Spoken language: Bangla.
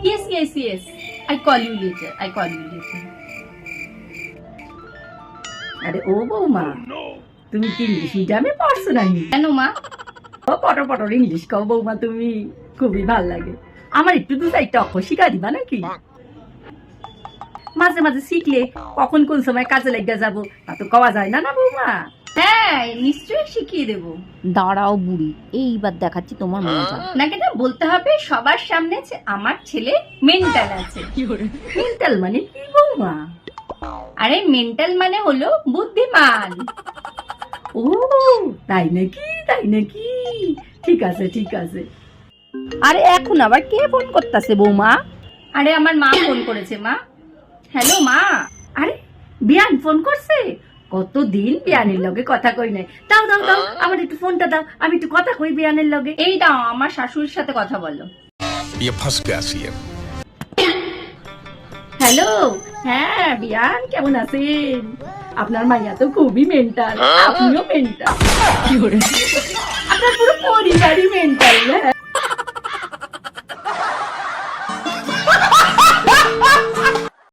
Yes, yes, yes. I call you later. I call you later. আরে ও বৌমা তুমি কি ইংলিশ মিডিয়ামে পড়ছো নাকি কেন মা ও পটর পটর ইংলিশ কও বৌমা তুমি খুবই ভালো লাগে আমার একটু দু চারটা অক্ষর শিখা দিবা নাকি মাঝে মাঝে শিখলে কখন কোন সময় কাজে লাগিয়ে যাব তা তো কওয়া যায় না না বৌমা? হ্যাঁ নিশ্চয়ই শিখিয়ে দেবো। দাঁড়াও বুড়ি এইবার দেখাচ্ছি তোমার মজা নাকি না বলতে হবে সবার সামনে যে আমার ছেলে মেন্টাল আছে। মেন্টাল মানে কি বৌমা? আরে মেন্টাল মানে হলো বুদ্ধিমান। ও তাই নাকি তাই নাকি? ঠিক আছে ঠিক আছে। আরে এখন আবার কে ফোন করতেছে বৌমা? আরে আমার মা ফোন করেছে মা। হ্যালো মা। আরে বিয়ান ফোন করছে? কতদিন বিয়ানের লগে কথা কই নাই। দাও দাও দাও আমার একটু ফোনটা দাও। আমি একটু কথা কই বিয়ানের লগে। এই দাও আমার শাশুড়ির সাথে কথা বলো। হ্যালো হ্যাঁ বিয়ান কেমন আছেন? আপনার মাইয়া তো খুবই মেন্টাল আপনিও মেন্টাল আপনার পুরো পরিবারই মেন্টাল হ্যাঁ।